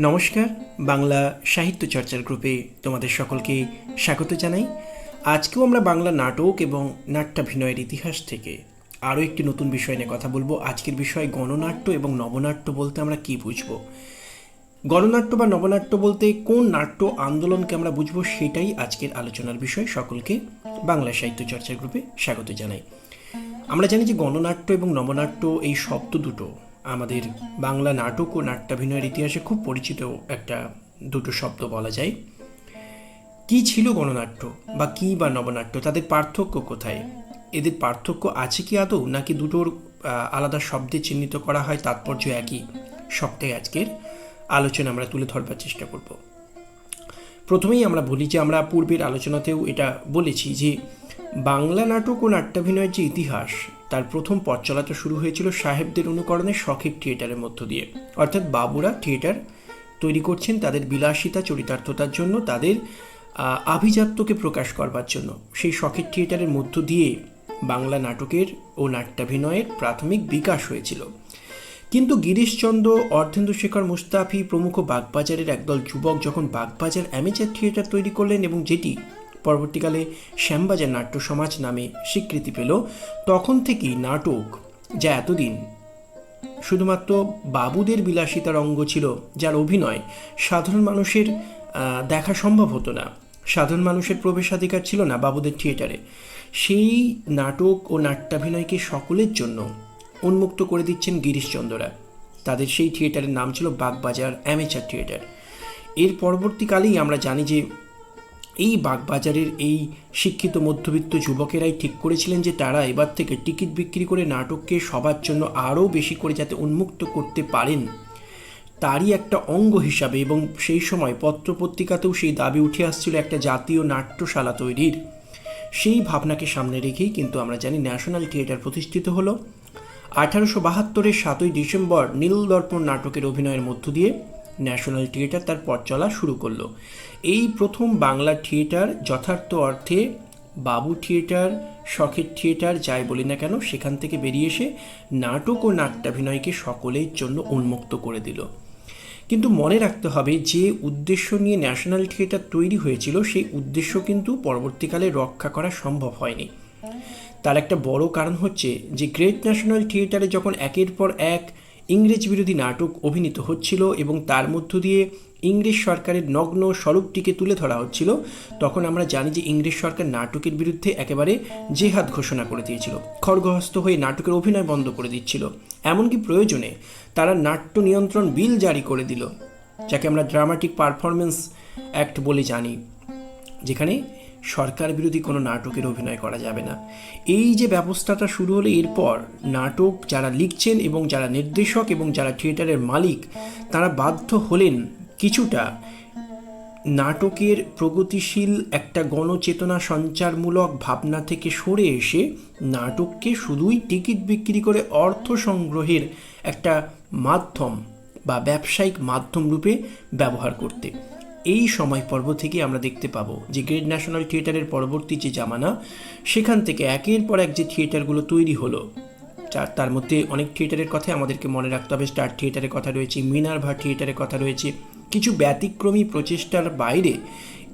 নমস্কার, বাংলা সাহিত্য চর্চার গ্রুপে তোমাদের সকলকে স্বাগত জানাই। আজকেও আমরা বাংলা নাটক এবং নাট্যাভিনয়ের ইতিহাস থেকে আরও একটি নতুন বিষয় নিয়ে কথা বলব। আজকের বিষয় গণনাট্য এবং নবনাট্য বলতে আমরা কি বুঝব? গণনাট্য বা নবনাট্য বলতে কোন নাট্য আন্দোলনকে আমরা বুঝব সেটাই আজকের আলোচনার বিষয়। সকলকে বাংলা সাহিত্য চর্চার গ্রুপে স্বাগত জানাই। আমরা জানি যে গণনাট্য এবং নবনাট্য এই শব্দ দুটো আমাদের বাংলা নাটক ও নাট্যাভিনয়ের ইতিহাসে খুব পরিচিত একটা দুটো শব্দ বলা যায়। কি ছিল গণনাট্য বা কি বা নবনাট্য? তাদের পার্থক্য কোথায়? এদের পার্থক্য আছে কি আদৌ? নাকি দুটোর আলাদা শব্দে চিহ্নিত করা হয়? তাৎপর্য একই। সবটাই আজকের আলোচনা আমরা তুলে ধরবার চেষ্টা করব। প্রথমেই আমরা বলি যে আমরা পূর্বের আলোচনাতেও এটা বলেছি যে বাংলা নাটক ও নাট্যাভিনয়ের যে ইতিহাস তার প্রথম পথ চলাটা শুরু হয়েছিল সাহেবদের অনুকরণে শখের থিয়েটারের মধ্য দিয়ে। অর্থাৎ বাবুরা থিয়েটার তৈরি করছেন তাদের বিলাসিতা, চরিতার্থতার জন্য, তাদের আভিজাত্যকে প্রকাশ করবার জন্য। সেই শখের থিয়েটারের মধ্য দিয়ে বাংলা নাটকের ও নাট্যাভিনয়ের প্রাথমিক বিকাশ হয়েছিল। কিন্তু গিরিশচন্দ্র অর্ধেন্দুশেখর মুস্তাফি প্রমুখ বাগবাজারের একদল যুবক যখন বাগবাজার অ্যামেচার থিয়েটার তৈরি করলেন এবং যেটি পরবর্তীকালে শ্যামবাজার নাট্য সমাজ নামে স্বীকৃতি পেল তখন থেকেই নাটক, যা এতদিন শুধুমাত্র বাবুদের বিলাসিতার অঙ্গ ছিল যার অভিনয় সাধারণ মানুষের দেখা সম্ভব হতো না। সাধারণ মানুষের প্রবেশাধিকার ছিল না বাবুদের থিয়েটারে। সেই নাটক ও নাট্যাভিনয়কে সকলের জন্য উন্মুক্ত করে দিচ্ছেন গিরিশচন্দ্ররা তাদের সেই থিয়েটারের নাম ছিল বাগবাজার অ্যামেচার থিয়েটার। এর পরবর্তীকালেই আমরা জানি যে এই বাগবাজারের এই শিক্ষিত মধ্যবিত্ত যুবকেরাই ঠিক করেছিলেন যে তারা এবার থেকে টিকিট বিক্রি করে নাটককে সবার জন্য আরও বেশি করে যাতে উন্মুক্ত করতে পারেন। তারই একটা অঙ্গ হিসাবে এবং সেই সময় পত্রপত্রিকাতেও সেই দাবি উঠে আসছিল একটা জাতীয় নাট্যশালা তৈরির। সেই ভাবনাকে সামনে রেখেই কিন্তু আমরা জানি ন্যাশনাল থিয়েটার প্রতিষ্ঠিত হলো। আঠারোশো বাহাত্তরের সাতই ডিসেম্বর নীলদর্পণ নাটকের অভিনয়ের মধ্য দিয়ে ন্যাশনাল থিয়েটার তার পথ চলা শুরু করল। এই প্রথম বাংলা থিয়েটার যথার্থ অর্থে বাবু থিয়েটার শখের থিয়েটার, যাই বলি না কেন, সেখান থেকে বেরিয়ে এসে নাটক ও নাট্যাভিনয়কে সকলের জন্য উন্মুক্ত করে দিল। কিন্তু মনে রাখতে হবে, যে উদ্দেশ্য নিয়ে ন্যাশনাল থিয়েটার তৈরি হয়েছিল, সেই উদ্দেশ্য কিন্তু পরবর্তীকালে রক্ষা করা সম্ভব হয়নি। তার একটা বড় কারণ হচ্ছে যে, গ্রেট ন্যাশনাল থিয়েটারে যখন একের পর এক ইংরেজ বিরোধী নাটক অভিনীত হচ্ছিল এবং তার মধ্য দিয়ে ইংরেজ সরকারের নগ্ন স্বরূপটিকে তুলে ধরা হচ্ছিল। তখন আমরা জানি যে ইংরেজ সরকার নাটকের বিরুদ্ধে একেবারে জেহাদ ঘোষণা করে দিয়েছিল। খড়গহস্ত হয়ে নাটকের অভিনয় বন্ধ করে দিচ্ছিল। এমনকি প্রয়োজনে তারা নাট্য নিয়ন্ত্রণ বিল জারি করে দিল, যাকে আমরা ড্রামাটিক পারফরমেন্স অ্যাক্ট বলে জানি। যেখানে সরকার বিরোধী কোনো নাটকের অভিনয় করা যাবে না। এই যে ব্যবস্থাটা শুরু হলে এরপর, নাটক যারা লিখছেন এবং যারা নির্দেশক এবং যারা থিয়েটারের মালিক, তারা বাধ্য হলেন কিছুটা নাটকের প্রগতিশীল একটা গণচেতনা সঞ্চারমূলক ভাবনা থেকে সরে এসে নাটককে শুধুই টিকিট বিক্রি করে অর্থ সংগ্রহের একটা মাধ্যম বা ব্যবসায়িক মাধ্যম রূপে ব্যবহার করতে। এই সময় পর্ব থেকে আমরা দেখতে পাবো যে গ্রেট ন্যাশনাল থিয়েটারের পরবর্তী যে জামানা, সেখান থেকে একের পর এক যে থিয়েটারগুলো তৈরি হলো, যার তার মধ্যে অনেক থিয়েটারের কথা আমাদেরকে মনে রাখতে হবে। স্টার থিয়েটারের কথা রয়েছে, মিনারভা থিয়েটারের কথা রয়েছে। কিছু ব্যতিক্রমী প্রচেষ্টার বাইরে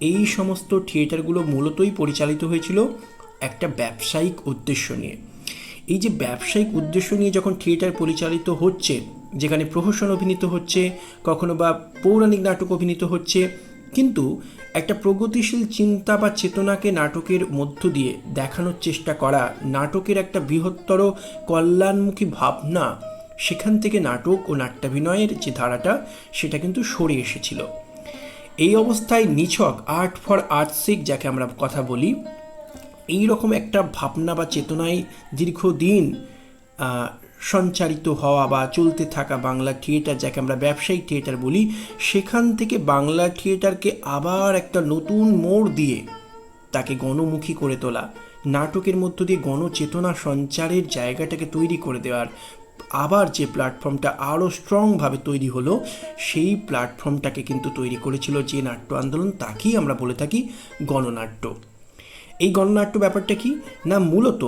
এই সমস্ত থিয়েটারগুলো মূলতই পরিচালিত হয়েছিল একটা ব্যবসায়িক উদ্দেশ্য নিয়ে। এই যে ব্যবসায়িক উদ্দেশ্য নিয়ে যখন থিয়েটার পরিচালিত হচ্ছে যেখানে প্রহসন অভিনীত হচ্ছে, কখনো বা পৌরাণিক নাটক অভিনীত হচ্ছে, কিন্তু একটা প্রগতিশীল চিন্তা বা চেতনাকে নাটকের মধ্য দিয়ে দেখানোর চেষ্টা করা নাটকের একটা বৃহত্তর কল্যাণমুখী ভাবনা, সেখান থেকে নাটক ও নাট্যাভিনয়ের যে ধারাটা, সেটা কিন্তু সরে এসেছিল। এই অবস্থায় নিছক আর্ট ফর আর্টসিক যাকে আমরা কথা বলি এই রকম একটা ভাবনা বা চেতনায় দীর্ঘদিন সঞ্চারিত হওয়া বা চলতে থাকা বাংলা থিয়েটার যাকে আমরা ব্যবসায়িক থিয়েটার বলি, সেখান থেকে বাংলা থিয়েটারকে আবার একটা নতুন মোড় দিয়ে তাকে গণমুখী করে তোলা, নাটকের মধ্য দিয়ে গণচেতনা সঞ্চারের জায়গাটাকে তৈরি করে দেওয়ার। আবার যে প্ল্যাটফর্মটা আরও স্ট্রংভাবে তৈরি হলো, সেই প্ল্যাটফর্মটাকে কিন্তু তৈরি করেছিল যে নাট্য আন্দোলন, তাকেই আমরা বলে থাকি গণনাট্য। এই গণনাট্য ব্যাপারটা কি? না, মূলত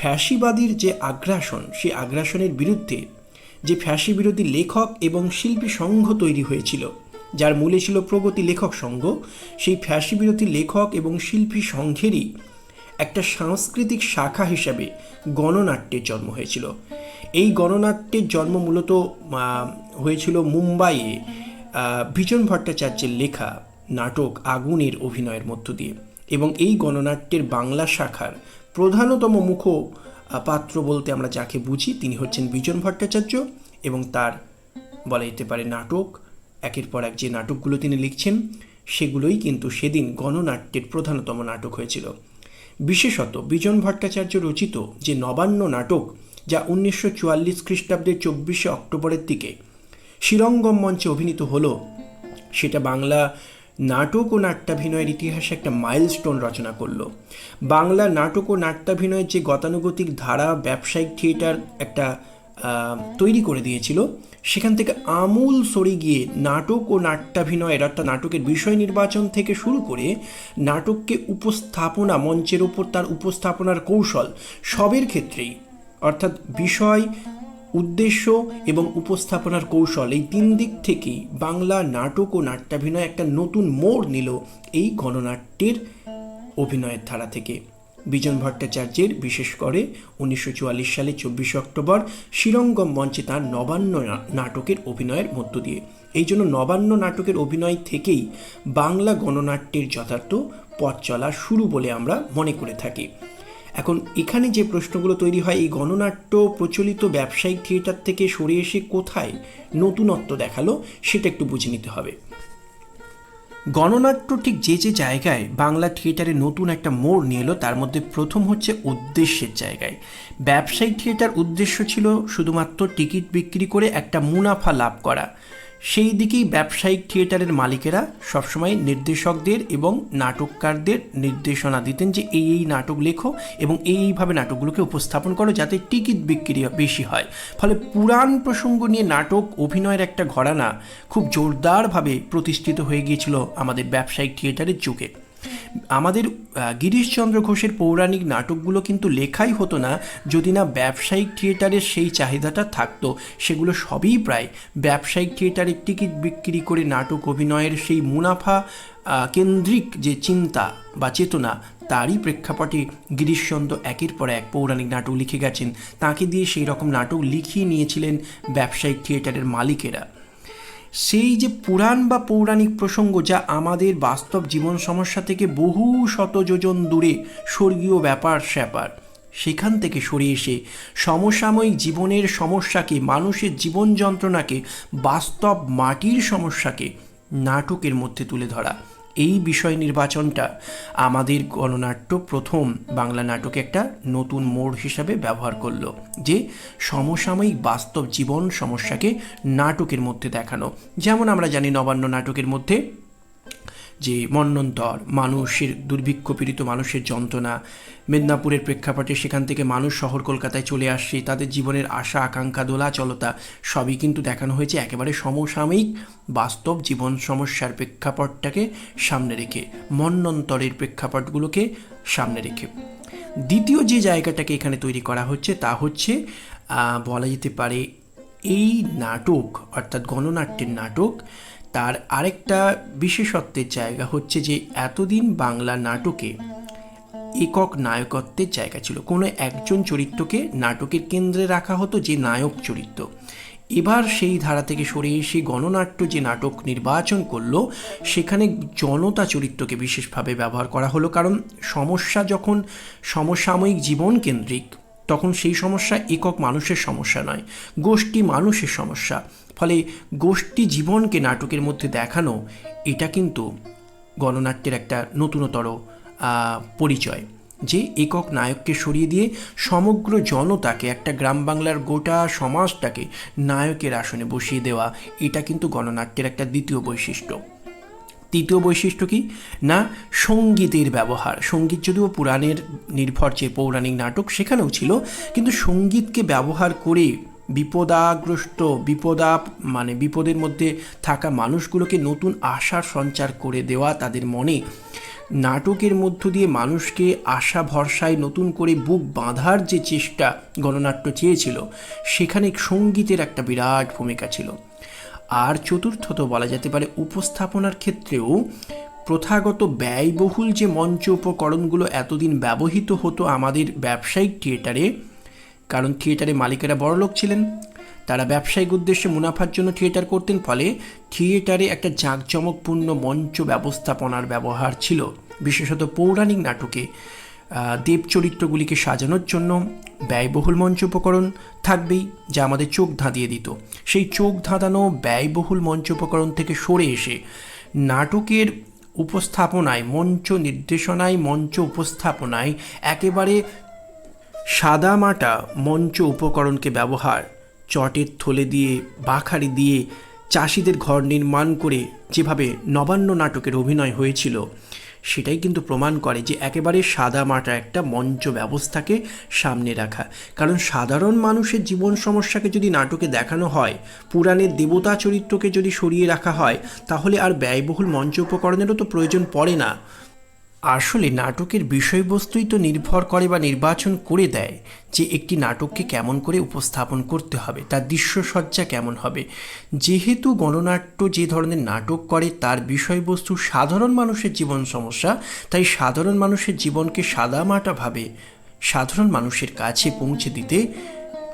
ফ্যাসিবাদীর যে আগ্রাসন, সেই আগ্রাসনের বিরুদ্ধে যে ফ্যাসি বিরোধী লেখক এবং শিল্পী সংঘ তৈরি হয়েছিল, যার মূলে ছিল প্রগতি লেখক সংঘ, সেই ফ্যাসি বিরোধী লেখক এবং শিল্পী সংঘেরই একটা সাংস্কৃতিক শাখা হিসাবে গণনাট্যের জন্ম হয়েছিল। এই গণনাট্যের জন্ম মূলত হয়েছিল মুম্বাইয়ে বিজন ভট্টাচার্যের লেখা নাটক আগুনের অভিনয়ের মধ্য দিয়ে এবং এই গণনাট্যের বাংলা শাখার প্রধানতম মুখ পাত্র বলতে আমরা যাকে বুঝি তিনি হচ্ছেন বিজন ভট্টাচার্য এবং তার, বলা যেতে পারে নাটক, একের পর এক যে নাটকগুলো তিনি লিখছেন, সেগুলোই কিন্তু সেদিন গণনাট্যের প্রধানতম নাটক হয়েছিল। বিশেষত বিজন ভট্টাচার্য রচিত যে নবান্ন নাটক, যা উনিশশো চুয়াল্লিশ খ্রিস্টাব্দের চব্বিশে অক্টোবরের দিকে শ্রীরঙ্গম মঞ্চে অভিনীত হলো, সেটা বাংলা নাটক ও নাট্যাভিনয়ের ইতিহাসে একটা মাইলস্টোন রচনা করল। বাংলা নাটক ও নাট্যাভিনয়ের যে গতানুগতিক ধারা, ব্যবসায়িক থিয়েটার একটা তৈরি করে দিয়েছিল, সেখান থেকে আমূল সরে গিয়ে নাটক ও নাট্যাভিনয়ের অর্থাৎ নাটকের বিষয় নির্বাচন থেকে শুরু করে নাটককে উপস্থাপনা মঞ্চের উপর তার উপস্থাপনার কৌশল সবের ক্ষেত্রেই, অর্থাৎ বিষয় উদ্দেশ্য এবং উপস্থাপনার কৌশল এই তিন দিক থেকেই বাংলা নাটক ও নাট্যাভিনয় একটা নতুন মোড় নিল এই গণনাট্যের অভিনয়ের ধারা থেকে। বিজন ভট্টাচার্যের, বিশেষ করে উনিশশো চুয়াল্লিশ সালে চব্বিশে অক্টোবর, শিরঙ্গম মঞ্চে তার নবান্ন নাটকের অভিনয়ের মধ্য দিয়ে। এই জন্য নবান্ন নাটকের অভিনয় থেকেই বাংলা গণনাট্যের যথার্থ পথ চলা শুরু বলে আমরা মনে করে থাকি। এখন এখানে যে প্রশ্নগুলো তৈরি হয়, এই গণনাট্য প্রচলিত ব্যবসায়িক থিয়েটার থেকে সরে এসে কোথায় নতুনত্ব দেখাল, সেটা একটু বুঝে নিতে হবে। গণনাট্য ঠিক যে যে জায়গায় বাংলা থিয়েটারে নতুন একটা মোড় নিয়ে এলো, তার মধ্যে প্রথম হচ্ছে উদ্দেশ্যের জায়গায়। ব্যবসায়িক থিয়েটার উদ্দেশ্য ছিল শুধুমাত্র টিকিট বিক্রি করে একটা মুনাফা লাভ করা। সেই দিকেই ব্যবসায়িক থিয়েটারের মালিকেরা সবসময় নির্দেশকদের এবং নাটককারদের নির্দেশনা দিতেন যে এই এই নাটক লেখো এবং এই এইভাবে নাটকগুলোকে উপস্থাপন করো যাতে টিকিট বিক্রি বেশি হয়। ফলে পুরাণ প্রসঙ্গ নিয়ে নাটক অভিনয়ের একটা ঘরানা খুব জোরদারভাবে প্রতিষ্ঠিত হয়ে গিয়েছিল আমাদের ব্যবসায়িক থিয়েটারের যুগে। আমাদের গিরিশচন্দ্র ঘোষের পৌরাণিক নাটকগুলো কিন্তু লেখাই হতো না যদি না ব্যবসায়িক থিয়েটারের সেই চাহিদাটা থাকতো। সেগুলো সবই প্রায় ব্যবসায়িক থিয়েটারে টিকিট বিক্রি করে নাটক অভিনয়ের সেই মুনাফা কেন্দ্রিক যে চিন্তা বা চেতনা, তারই প্রেক্ষাপটে গিরিশচন্দ্র একের পর এক পৌরাণিক নাটক লিখে গেছেন। তাকে দিয়ে সেই রকম নাটক লিখিয়ে নিয়েছিলেন ব্যবসায়িক থিয়েটারের মালিকেরা। সেই যে পুরাণ বা পৌরাণিক প্রসঙ্গ যা আমাদের বাস্তব জীবন সমস্যা থেকে বহু শত যোজন দূরে স্বর্গীয় ব্যাপার স্যাপার। সেখান থেকে সরে এসে সমসাময়িক জীবনের সমস্যাকে, মানুষের জীবন যন্ত্রণাকে, বাস্তব মাটির সমস্যাকে নাটকের মধ্যে তুলে ধরা। এই বিষয় নির্বাচনটা আমাদের গণনাট্য প্রথম বাংলা নাটকে একটা নতুন মোড় হিসাবে ব্যবহার করল, যে সমসাময়িক বাস্তব জীবন সমস্যাকে নাটকের মধ্যে দেখানো। যেমন আমরা জানি নবান্ন নাটকের মধ্যে যে মন্নন্তর, মানুষের দুর্ভিক্ষ পীড়িত মানুষের যন্ত্রণা। মেদিনীপুরের প্রেক্ষাপটে সেখান থেকে মানুষ শহর কলকাতায় চলে আসছে তাদের জীবনের আশা, আকাঙ্ক্ষা, দোলাচলতা সবই কিন্তু দেখানো হয়েছে একেবারে সমসাময়িক বাস্তব জীবন সমস্যার প্রেক্ষাপটটাকে সামনে রেখে, মন্নন্তরের প্রেক্ষাপটগুলোকে সামনে রেখে। দ্বিতীয় যে জায়গাটাকে এখানে তৈরি করা হচ্ছে তা হচ্ছে বলা যেতে পারে এই নাটক, অর্থাৎ গণনাট্যের নাটক তার আরেকটা বিশেষত্বের জায়গা হচ্ছে যে এতদিন বাংলা নাটকে একক নায়কত্বের জায়গা ছিল। কোনো একজন চরিত্রকে নাটকের কেন্দ্রে রাখা হতো যে নায়ক চরিত্র। এবার সেই ধারা থেকে সরে এসে গণনাট্য যে নাটক নির্বাচন করল, সেখানে জনতা চরিত্রকে বিশেষভাবে ব্যবহার করা হলো। কারণ সমস্যা যখন সমসাময়িক জীবন কেন্দ্রিক, তখন সেই সমস্যা একক মানুষের সমস্যা নয়, গোষ্ঠী মানুষের সমস্যা। ফলে গোষ্ঠী জীবনকে নাটকের মধ্যে দেখানো, এটা কিন্তু গণনাট্যের একটা নতুনতর পরিচয়। যে একক নায়ককে সরিয়ে দিয়ে সমগ্র জনতাকে, একটা গ্রাম বাংলার গোটা সমাজটাকে নায়কের আসনে বসিয়ে দেওয়া, এটা কিন্তু গণনাট্যের একটা দ্বিতীয় বৈশিষ্ট্য। তৃতীয় বৈশিষ্ট্য কি? না, সঙ্গীতের ব্যবহার। সংগীত যদিও পুরাণের নির্ভর যে পৌরাণিক নাটক, সেখানেও ছিল, কিন্তু সঙ্গীতকে ব্যবহার করে বিপদাগ্রস্ত বিপদা মানে বিপদের মধ্যে থাকা মানুষগুলোকে নতুন আশার সঞ্চার করে দেওয়া তাদের মনে। নাটকের মধ্য দিয়ে মানুষকে আশা ভরসায় নতুন করে বুক বাঁধার যে চেষ্টা গণনাট্য চেয়েছিল, সেখানে সঙ্গীতের একটা বিরাট ভূমিকা ছিল। আর চতুর্থত বলা যেতে পারে উপস্থাপনার ক্ষেত্রেও প্রথাগত ব্যয়বহুল যে মঞ্চ উপকরণগুলো এতদিন ব্যবহৃত হতো আমাদের ব্যবসায়িক থিয়েটারে কারণ থিয়েটারে মালিকেরা বড়লোক ছিলেন। তারা ব্যবসায়িক উদ্দেশ্যে মুনাফার জন্য থিয়েটার করতেন, ফলে থিয়েটারে একটা জাঁকজমকপূর্ণ মঞ্চ ব্যবস্থাপনার ব্যবহার ছিল, বিশেষত পৌরাণিক নাটকে। দেব চরিত্রগুলিকে সাজানোর জন্য ব্যয়বহুল মঞ্চ উপকরণ থাকবেই, যা আমাদের চোখ ধাঁধিয়ে দিত। সেই চোখ ধাঁধানো ব্যয়বহুল মঞ্চ উপকরণ থেকে সরে এসে নাটকের উপস্থাপনায়, মঞ্চ নির্দেশনায়, মঞ্চ উপস্থাপনায় একেবারে সাদামাটা মঞ্চ উপকরণকে ব্যবহার, চটের থলে দিয়ে, বাখারি দিয়ে চাষিদের ঘর নির্মাণ করে যেভাবে নবান্ন নাটকের অভিনয় হয়েছিল, সেটাই কিন্তু প্রমাণ করে যে একেবারে সাদামাটা একটা মঞ্চ ব্যবস্থাকে সামনে রাখা। কারণ সাধারণ মানুষের জীবন সমস্যাকে যদি নাটকে দেখানো হয় পুরাণের দেবতা চরিত্রকে যদি সরিয়ে রাখা হয়, তাহলে আর ব্যয়বহুল মঞ্চ উপকরণেরও তো প্রয়োজন পড়ে না। আসলে নাটকের বিষয়বস্তুই তো নির্ভর করে বা নির্বাচন করে দেয় যে একটি নাটককে কেমন করে উপস্থাপন করতে হবে, তার দৃশ্যসজ্জা কেমন হবে। যেহেতু গণনাট্য যে ধরনের নাটক করে, তার বিষয়বস্তু সাধারণ মানুষের জীবন সমস্যা, তাই সাধারণ মানুষের জীবনকে সাদামাটাভাবে সাধারণ মানুষের কাছে পৌঁছে দিতে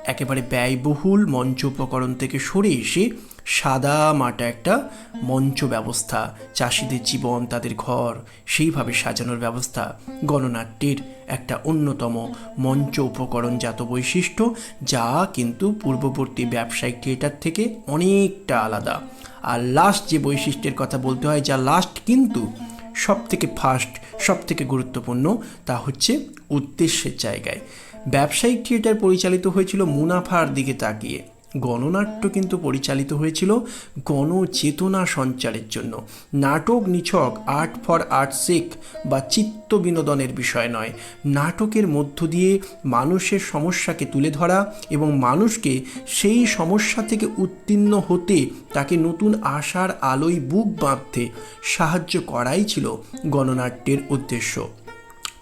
একেবারে ব্যয়বহুল মঞ্চ উপকরণ থেকে সরে এসে সাদা মাটা একটা মঞ্চ ব্যবস্থা, চাষিদের জীবন, তাদের ঘর, সেইভাবে সাজানোর ব্যবস্থা গণনাট্যের একটা অন্যতম মঞ্চ উপকরণজাত বৈশিষ্ট্য, যা কিন্তু পূর্ববর্তী ব্যবসায়িক থিয়েটার থেকে অনেকটা আলাদা। আর লাস্ট যে বৈশিষ্ট্যের কথা বলতে হয়, যা লাস্ট কিন্তু সব থেকে ফার্স্ট সব থেকে গুরুত্বপূর্ণ, তা হচ্ছে উদ্দেশ্যের জায়গায়। ব্যবসায়িক থিয়েটার পরিচালিত হয়েছিল মুনাফার দিকে তাকিয়ে। গণনাট্য কিন্তু পরিচালিত হয়েছিল গণচেতনা সঞ্চারের জন্য। নাটক নিছক আর্ট ফর আর্ট সেক বা চিত্ত বিনোদনের বিষয় নয়। নাটকের মধ্য দিয়ে মানুষের সমস্যাকে তুলে ধরা এবং মানুষকে সেই সমস্যা থেকে উত্তীর্ণ হতে তাকে নতুন আশার আলোয় বুক বাঁধতে সাহায্য করাই ছিল গণনাট্যের উদ্দেশ্য।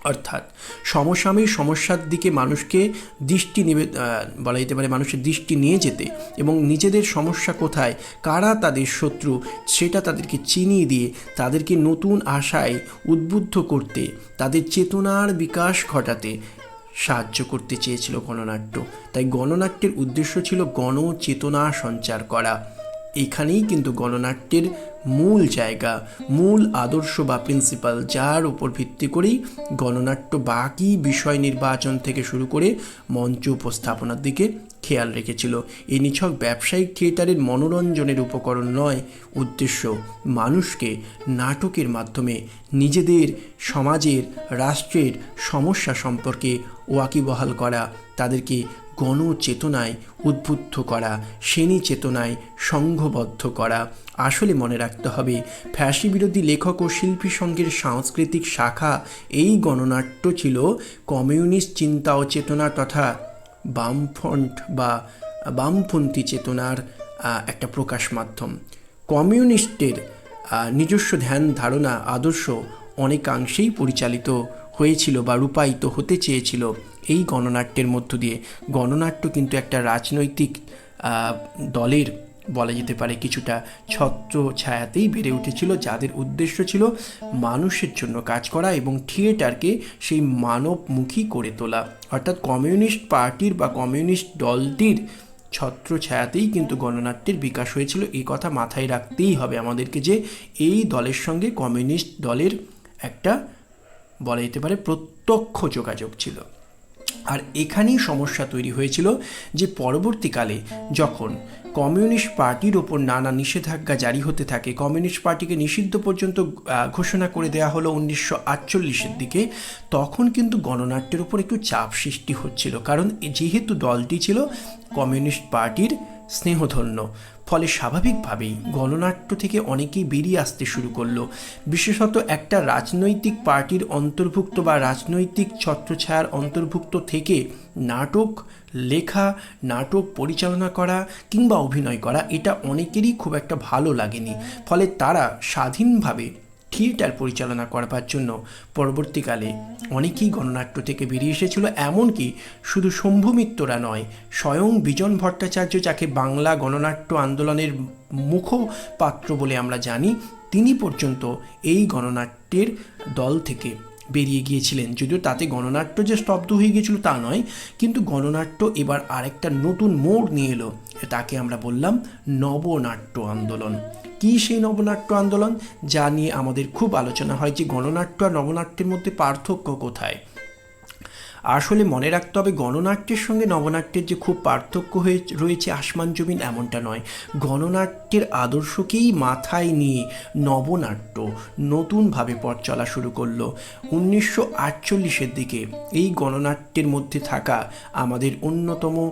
অর্থাৎ সমসাময়িক সমস্যার দিকে মানুষকে দৃষ্টি নিবে বলা যেতে পারে মানুষের দৃষ্টি নিয়ে যেতে এবং নিজেদের সমস্যা কোথায়, কারা তাদের শত্রু, সেটা তাদেরকে চিনিয়ে দিয়ে তাদেরকে নতুন আশায় উদ্বুদ্ধ করতে, তাদের চেতনার বিকাশ ঘটাতে সাহায্য করতে চেয়েছিল গণনাট্য। তাই গণনাট্যের উদ্দেশ্য ছিল গণচেতনা সঞ্চার করা। এখানেই কিন্তু গণনাট্যের মূল জায়গা, মূল আদর্শ বা প্রিন্সিপাল যার উপর ভিত্তি করেই গণনাট্য বাকি বিষয় নির্বাচন থেকে শুরু করে মঞ্চ উপস্থাপনার দিকে খেয়াল রেখেছিল। এ নিছক ব্যবসায়িক থিয়েটারের মনোরঞ্জনের উপকরণ নয়, উদ্দেশ্য মানুষকে নাটকের মাধ্যমে নিজেদের সমাজের, রাষ্ট্রের সমস্যা সম্পর্কে ওয়াকিবহাল করা, তাদেরকে গণচেতনায় উদ্বুদ্ধ করা শ্রেণি চেতনায় সংঘবদ্ধ করা। আসলে মনে রাখতে হবে, ফ্যাসি বিরোধী লেখক ও শিল্পী সংঘের সাংস্কৃতিক শাখা এই গণনাট্য ছিল কমিউনিস্ট চিন্তা ও চেতনা তথা বামফ্রন্ট বা বামপন্থী চেতনার একটা প্রকাশ মাধ্যম। কমিউনিস্টের নিজস্ব ধ্যান ধারণা, আদর্শ অনেকাংশেই পরিচালিত হয়েছিল বা রূপায়িত হতে চেয়েছিল। এই গণনাট্যের মধ্য দিয়ে। গণনাট্য কিন্তু একটা রাজনৈতিক দলের বলা যেতে পারে কিছুটা ছত্র ছায়াতেই বেড়ে উঠেছিল, যাদের উদ্দেশ্য ছিল মানুষের জন্য কাজ করা এবং থিয়েটারকে সেই মানবমুখী করে তোলা। অর্থাৎ কমিউনিস্ট পার্টির বা কমিউনিস্ট দলটির ছত্র ছায়াতেই কিন্তু গণনাট্যের বিকাশ হয়েছিল। এই কথা মাথায় রাখতেই হবে আমাদেরকে যে এই দলের সঙ্গে কমিউনিস্ট দলের একটা বলা যেতে পারে প্রত্যক্ষ যোগাযোগ ছিল। আর এখানেই সমস্যা তৈরি হয়েছিল যে পরবর্তীকালে যখন কমিউনিস্ট পার্টির ওপর নানা নিষেধাজ্ঞা জারি হতে থাকে, কমিউনিস্ট পার্টিকে নিষিদ্ধ পর্যন্ত ঘোষণা করে দেওয়া হলো উনিশশো আটচল্লিশের দিকে, তখন কিন্তু গণনাট্যের ওপর একটু চাপ সৃষ্টি হচ্ছিল। কারণ যেহেতু দলটি ছিল কমিউনিস্ট পার্টির স্নেহধন্য। ফলে স্বাভাবিকভাবেই গণনাট্য থেকে অনেকেই বেরিয়ে আসতে শুরু করল। বিশেষত একটা রাজনৈতিক পার্টির অন্তর্ভুক্ত বা রাজনৈতিক ছত্রছায়ার অন্তর্ভুক্ত থেকে নাটক, লেখা, নাটক পরিচালনা করা কিংবা অভিনয় করা এটা অনেকেরই খুব একটা ভালো লাগেনি। ফলে তারা স্বাধীনভাবে থিয়েটার পরিচালনা করবার জন্য পরবর্তীকালে অনেকেই গণনাট্য থেকে বেরিয়ে এসেছিল, এমনকি শুধু শম্ভু মিত্ররা নয়, স্বয়ং বিজন ভট্টাচার্য যাকে বাংলা গণনাট্য আন্দোলনের মুখপাত্র বলে আমরা জানি, তিনি পর্যন্ত এই গণনাট্যের দল থেকে বেরিয়ে গিয়েছিলেন। যদিও তাতে গণনাট্য যে স্তব্ধ হয়ে গিয়েছিল তা নয়, কিন্তু গণনাট্য এবার আরেকটা নতুন মোড় নিয়ে এলো। তাকে আমরা বললাম নবনাট্য আন্দোলন। কি সেই নবনাট্য আন্দোলন? যা নিয়ে আমাদের খুব আলোচনা হয় যে গণনাট্য আর নবনাট্যের মধ্যে পার্থক্য কোথায়? আসলে মনে রাখতে হবে গণনাট্যের সঙ্গে নবনাট্যের যে খুব পার্থক্য হয়ে রয়েছে আসমান জমিন এমনটা নয়। গণনাট্যের আদর্শকেই মাথায় নিয়ে নবনাট্য নতুনভাবে পথ চলা শুরু করল। উনিশশো আটচল্লিশের দিকে এই গণনাট্যের মধ্যে থাকা আমাদের অন্যতম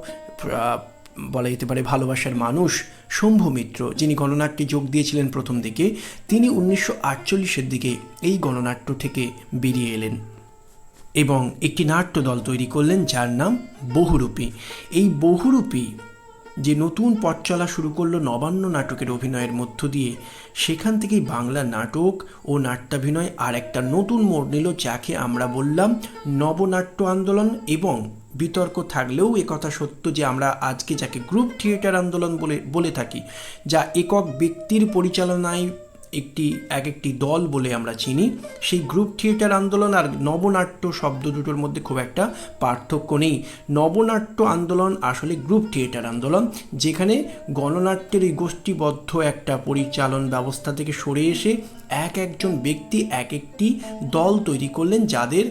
বলা যেতে পারে ভালোবাসার মানুষ শম্ভু মিত্র, যিনি গণনাট্যে যোগ দিয়েছিলেন প্রথম দিকে, তিনি উনিশশো আটচল্লিশের দিকে এই গণনাট্য থেকে বেরিয়ে এলেন এবং একটি নাট্য দল তৈরি করলেন যার নাম বহুরূপী। এই বহুরূপী যে নতুন পথ চলা শুরু করল নবান্ন নাটকের অভিনয়ের মধ্য দিয়ে, সেখান থেকেই বাংলা নাটক ও নাট্যাভিনয় আর একটা নতুন মোড় নিল, যাকে আমরা বললাম নবনাট্য আন্দোলন এবং বিতর্ক থাকলেও একথা সত্য যে আমরা আজকে যাকে গ্রুপ থিয়েটার আন্দোলন বলে বলে থাকি, যা একক ব্যক্তির পরিচালনায় একটি, এক একটি দল বলে আমরা চিনি। সেই গ্রুপ থিয়েটার আন্দোলন আর নবনাট্য শব্দ দুটোর মধ্যে খুব একটা পার্থক্য নেই। নবনাট্য আন্দোলন আসলে গ্রুপ থিয়েটার আন্দোলন, যেখানে গণনাট্যের এই গোষ্ঠীবদ্ধ একটা পরিচালন ব্যবস্থা থেকে সরে এসে এক একজন ব্যক্তি, এক একটি দল তৈরি করলেন, যাদের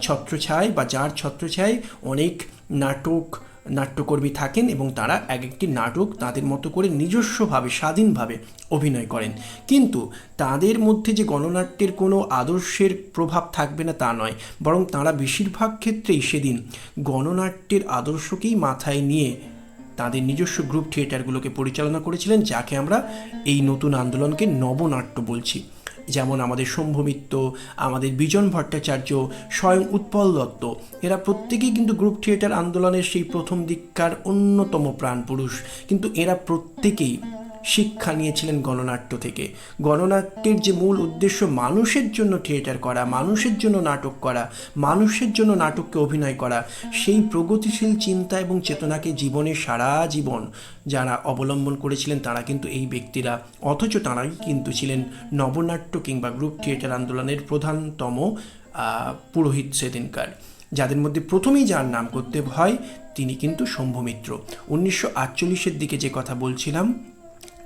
ছত্রছায় বা যার ছত্রছায় অনেক নাটক নাট্যকর্মী থাকেন এবং তারা এক একটি নাটক তাদের মতো করে নিজস্বভাবে, স্বাধীনভাবে অভিনয় করেন। কিন্তু তাদের মধ্যে যে গণনাট্যের কোনো আদর্শের প্রভাব থাকবে না তা নয়, বরং তারা বেশিরভাগ ক্ষেত্রেই সেদিন গণনাট্যের আদর্শকেই মাথায় নিয়ে তাদের নিজস্ব গ্রুপ থিয়েটারগুলোকে পরিচালনা করেছিলেন, যাকে আমরা এই নতুন আন্দোলনকে নবনাট্য বলছি। যেমন আমাদের শম্ভুমিত্র, আমাদের বিজন ভট্টাচার্য, স্বয়ং উৎপল দত্ত। এরা প্রত্যেকেই কিন্তু গ্রুপ থিয়েটার আন্দোলনের সেই প্রথম দিককার অন্যতম প্রাণপুরুষ। কিন্তু এরা প্রত্যেকেই শিক্ষা নিয়েছিলেন গণনাট্য থেকে। গণনাট্যের যে মূল উদ্দেশ্য মানুষের জন্য থিয়েটার করা, মানুষের জন্য নাটক করা, মানুষের জন্য নাটককে অভিনয় করা, সেই প্রগতিশীল চিন্তা এবং চেতনাকে জীবনে সারা জীবন যারা অবলম্বন করেছিলেন তারা কিন্তু এই ব্যক্তিরা। অথচ তারাই কিন্তু ছিলেন নবনাট্য কিংবা গ্রুপ থিয়েটার আন্দোলনের প্রধানতম পুরোহিত সেদিনকার। যাদের মধ্যে প্রথমেই যার নাম করতে হয়, তিনি কিন্তু শম্ভুমিত্র উনিশশো আটচল্লিশের দিকে যে কথা বলছিলাম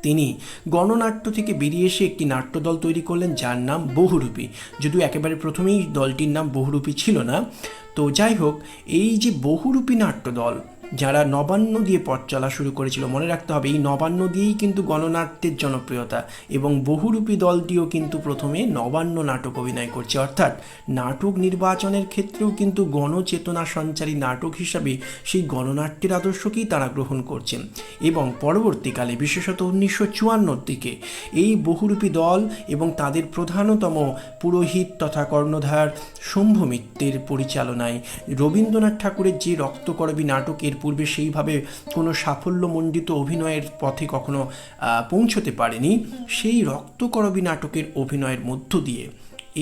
তিনি। গণনাট্য থেকে বেরিয়ে এসে একটি নাট্যদল তৈরি করলেন, যার নাম বহুরূপী। যদিও একেবারে প্রথমেই দলটির নাম বহুরূপী ছিল না। তো যাই হোক, এই যে বহুরূপী নাট্যদল যারা নবান্ন দিয়ে পথ চলা শুরু করেছিল, মনে রাখতে হবে, এই নবান্ন দিয়েই কিন্তু গণনাট্যের জনপ্রিয়তা এবং বহুরূপী দলটিও কিন্তু প্রথমে নবান্ন নাটক অভিনয় করছে। অর্থাৎ নাটক নির্বাচনের ক্ষেত্রেও কিন্তু গণচেতনা সঞ্চারী নাটক হিসাবে সেই গণনাট্যের আদর্শকেই তারা গ্রহণ করছেন। এবং পরবর্তীকালে, বিশেষত উনিশশো চুয়ান্নর দিকে, এই বহুরূপী দল এবং তাদের প্রধানতম পুরোহিত তথা কর্ণধার শম্ভুমিত্রের পরিচালনায় রবীন্দ্রনাথ ঠাকুরের যে রক্তকরবী নাটক এর পূর্বে সেইভাবে কোনো সাফল্যমণ্ডিত অভিনয়ের পথে কখনো পৌঁছতে পারেনি। সেই রক্তকরবী নাটকের অভিনয়ের মধ্য দিয়ে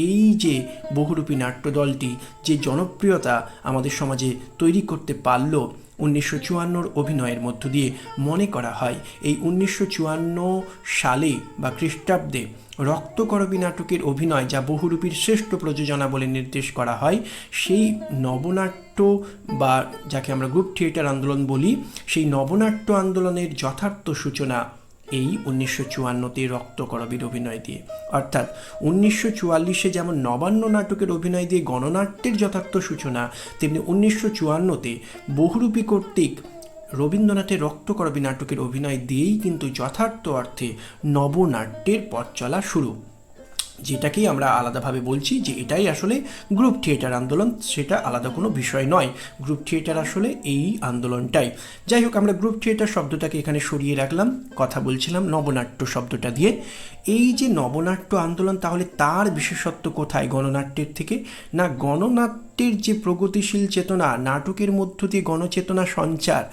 এই যে বহুরূপী নাট্যদলটি, যে জনপ্রিয়তা আমাদের সমাজে তৈরি করতে পারল উনিশশো চুয়ান্নর অভিনয়ের মধ্য দিয়ে মনে করা হয়, এই উনিশশো চুয়ান্ন সালে বা খ্রিস্টাব্দে রক্তকরবী নাটকের অভিনয় যা বহুরূপীর শ্রেষ্ঠ প্রযোজনা বলে নির্দেশ করা হয়, সেই নবনাট্য বা যাকে আমরা গ্রুপ থিয়েটার আন্দোলন বলি, সেই নবনাট্য আন্দোলনের যথার্থ সূচনা এই উনিশশো চুয়ান্নতে রক্তকরবীর অভিনয় দিয়ে। অর্থাৎ উনিশশো চুয়াল্লিশে যেমন নবান্ন নাটকের অভিনয় দিয়ে গণনাট্যের যথার্থ সূচনা, তেমনি উনিশশো চুয়ান্নতে বহুরূপী কর্তৃক রবীন্দ্রনাথের রক্তকরবী নাটকের অভিনয় দিয়েই কিন্তু যথার্থ অর্থে নবনাট্যের পথ চলা শুরু। যেটাকেই আমরা আলাদাভাবে বলছি যে এটাই আসলে গ্রুপ থিয়েটার আন্দোলন, সেটা আলাদা কোনো বিষয় নয়। গ্রুপ থিয়েটার আসলে এই আন্দোলনটাই। যাই হোক, আমরা গ্রুপ থিয়েটার শব্দটাকে এখানে সরিয়ে রাখলাম, কথা বলছিলাম নবনাট্য শব্দটা দিয়ে। এই যে নবনাট্য আন্দোলন, তাহলে তার বিশেষত্ব কোথায় গণনাট্যের থেকে? না গণনাট্যের যে প্রগতিশীল চেতনা, নাটকের মধ্য দিয়ে গণচেতনা সঞ্চার,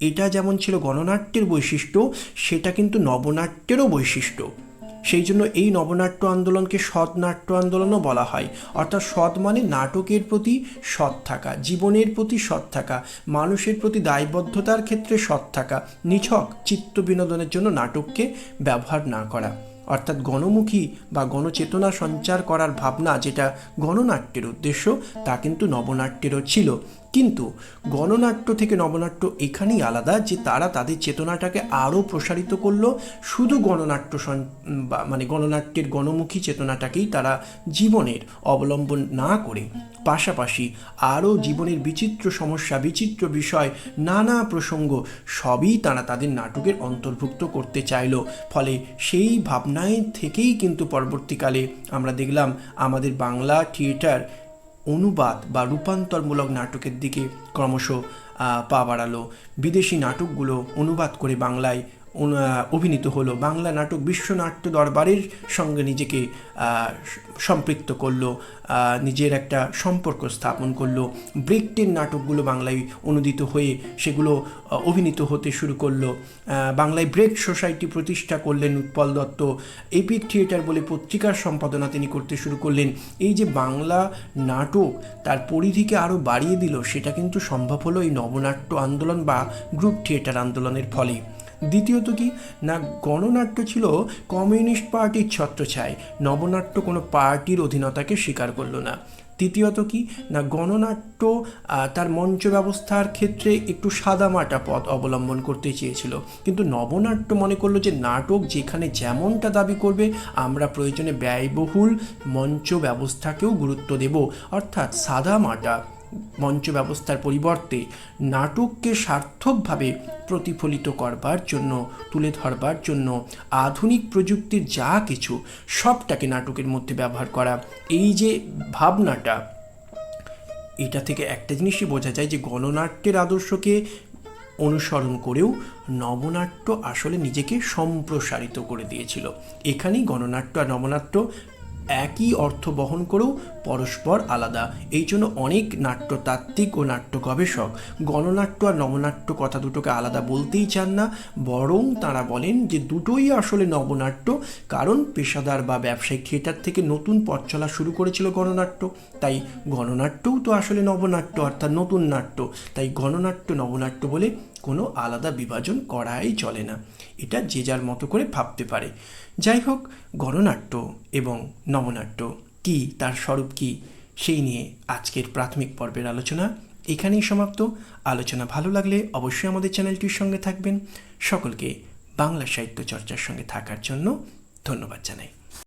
এটা যেমন ছিল গণনাট্যের বৈশিষ্ট্য, সেটা কিন্তু নবনাট্যেরও বৈশিষ্ট্য। সেই জন্য এই নবনাট্য আন্দোলনকে সৎ নাট্য আন্দোলনও বলা হয়। অর্থাৎ সৎ মানে নাটকের প্রতি সৎ থাকা, জীবনের প্রতি সৎ থাকা, মানুষের প্রতি দায়বদ্ধতার ক্ষেত্রে সৎ থাকা, নিছক চিত্ত বিনোদনের জন্য নাটককে ব্যবহার না করা। অর্থাৎ গণমুখী বা গণচেতনা সঞ্চার করার ভাবনা যেটা গণনাট্যের উদ্দেশ্য, তা কিন্তু নবনাট্যেরও ছিল। কিন্তু গণনাট্য থেকে নবনাট্য এখানেই আলাদা যে তারা তাদের চেতনাটাকে আরও প্রসারিত করল। শুধু গণনাট্য মানে গণনাট্যের গণমুখী চেতনাটাকেই তারা জীবনের অবলম্বন না করে। পাশাপাশি আরও জীবনের বিচিত্র সমস্যা, বিচিত্র বিষয়, নানা প্রসঙ্গ সবই তারা তাদের নাটকের অন্তর্ভুক্ত করতে চাইলো। ফলে সেই ভাবনায় থেকেই কিন্তু পরবর্তীকালে আমরা দেখলাম আমাদের বাংলা থিয়েটার অনুবাদ বা রূপান্তরমূলক নাটকের দিকে ক্রমশ পা বাড়ালো। বিদেশি নাটকগুলো অনুবাদ করে বাংলায় অভিনীত হলো। বাংলা নাটক বিশ্বনাট্য দরবারের সঙ্গে নিজেকে সম্পৃক্ত করল নিজের একটা সম্পর্ক স্থাপন করল। ব্রেকটেন নাটকগুলো বাংলায় অনুদিত হয়ে সেগুলো অভিনীত হতে শুরু করল। বাংলায় ব্রেক সোসাইটি প্রতিষ্ঠা করলেন উৎপল দত্ত। এপিক থিয়েটার বলে পত্রিকার সম্পাদনা তিনি করতে শুরু করলেন। এই যে বাংলা নাটক, তার পরিধিকে আরও বাড়িয়ে দিল, সেটা কিন্তু সম্ভব হলো এই নবনাট্য আন্দোলন বা গ্রুপ থিয়েটার আন্দোলনের ফলে। দ্বিতীয়ত কি? না, গণনাট্য ছিল কমিউনিস্ট পার্টির ছত্রছায়। নবনাট্য কোনো পার্টির অধীনতাকে স্বীকার করল না। তৃতীয়ত কি? না, গণনাট্য তার মঞ্চ ব্যবস্থার ক্ষেত্রে একটু সাদামাটা পথ অবলম্বন করতে চেয়েছিল। কিন্তু নবনাট্য মনে করল যে নাটক যেখানে যেমনটা দাবি করবে, আমরা প্রয়োজনে ব্যয়বহুল মঞ্চ ব্যবস্থাকেও গুরুত্ব দেব। অর্থাৎ সাদামাটা। মঞ্চ ব্যবস্থার পরিবর্তে নাটককে সার্থকভাবে প্রতিফলিত করবার জন্য, তুলে ধরবার জন্য আধুনিক প্রযুক্তির যা কিছু, সবটাকে নাটকের মধ্যে ব্যবহার করা। এই যে ভাবনাটা, এটা থেকে একটা জিনিসই বোঝা যায় যে গণনাট্যের আদর্শকে অনুসরণ করেও নবনাট্য আসলে নিজেকে সম্প্রসারিত করে দিয়েছিল। এখানেই গণনাট্য আর নবনাট্য একই অর্থ বহন করেও পরস্পর আলাদা। এই জন্য অনেক নাট্যতাত্ত্বিক ও নাট্য গবেষক গণনাট্য আর নবনাট্য কথা দুটোকে আলাদা বলতেই চান না, বরং তারা বলেন যে দুটোই আসলে নবনাট্য, কারণ পেশাদার বা ব্যবসায়িক থিয়েটার থেকে নতুন পথ চলা শুরু করেছিল গণনাট্য। তাই গণনাট্যও তো আসলে নবনাট্য, অর্থাৎ নতুন নাট্য। তাই গণনাট্য, নবনাট্য বলে কোনো আলাদা বিভাজন করাই চলে না। এটা যে যার মতো করে ভাবতে পারে। যাই হোক, গণনাট্য এবং নবনাট্য কি, তার স্বরূপ কি, সেই নিয়ে আজকের প্রাথমিক পর্বের আলোচনা এখানেই সমাপ্ত। আলোচনা ভালো লাগলে অবশ্যই আমাদের চ্যানেলটির সঙ্গে থাকবেন। সকলকে বাংলা সাহিত্য চর্চার সঙ্গে থাকার জন্য ধন্যবাদ জানাই।